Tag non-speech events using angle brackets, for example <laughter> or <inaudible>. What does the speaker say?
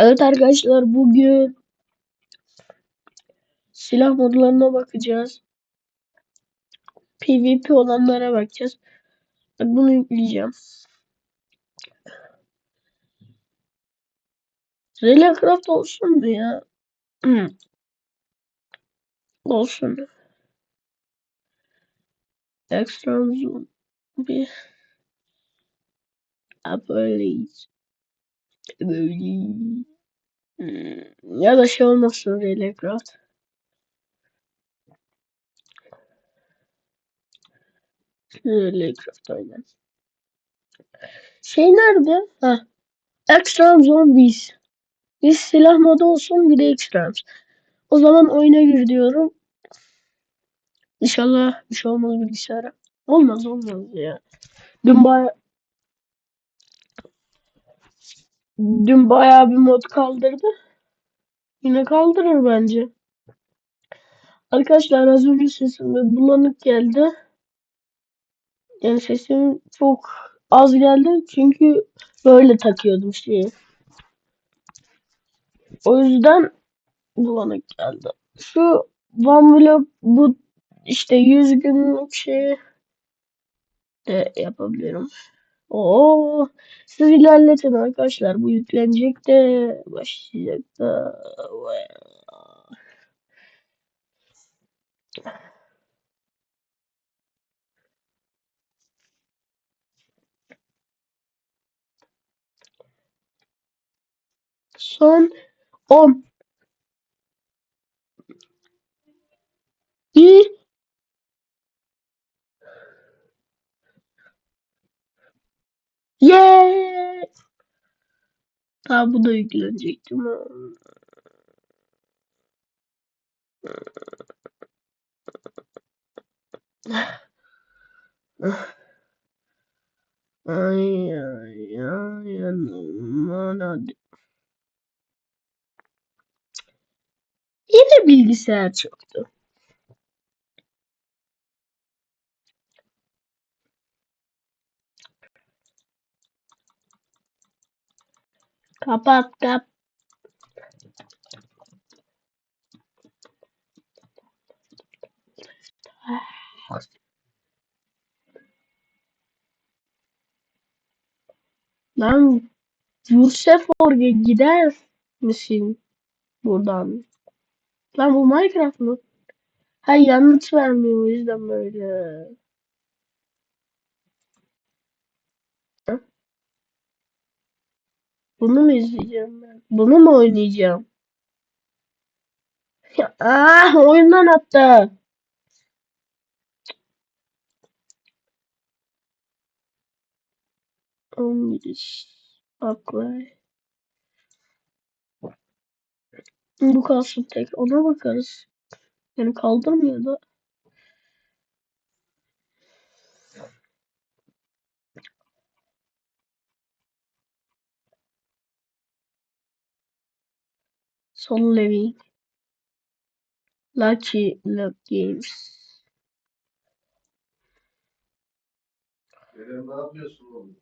Evet arkadaşlar bugün silah modlarına bakacağız. PvP olanlara bakacağız. Bak bunu yükleyeceğim. Relaycraft olsun mu ya? <clears throat> Olsun. Extra zoom. Bir. Hmm. Ya da şey olmasın Relaycraft. Relaycraft aynen. Şey nerede? Ha. Extra Zombies. Bir silah modu olsun bir de Extrams. O zaman oyuna gir diyorum. İnşallah bir şey olmaz bilgisayara. Olmaz olmaz ya. Dün baya Dün bayağı bir mod kaldırdı. Yine kaldırır bence. Arkadaşlar az önce sesim bulanık geldi. Yani sesim çok az geldi çünkü böyle takıyordum şeyi. O yüzden bulanık geldi. Şu One Vlog bu işte 100 günlük şey de yapabilirim. Oo, siz ilerletin arkadaşlar. Bu yüklenecek de başlayacak da. Son 10 bir Yeah! Ha bu da yüklenecek değil mi? Ay ay ay aman hadi. Yine bilgisayar çöktü. Kapat kap. Lan Vurseforge gider misin buradan? Lan bu Minecraft mı? Ha yanıt vermiyor o yüzden böyle. Bunu mu izleyeceğim ben? Bunu mu oynayacağım? Ya, ah oyundan attı. İngiliz. Akvay. Bu kalsın tek. Ona bakarız. Yani kaldırmıyor da. Son Living. Lucky Luck Games. Kerem ne yapıyorsun oğlum?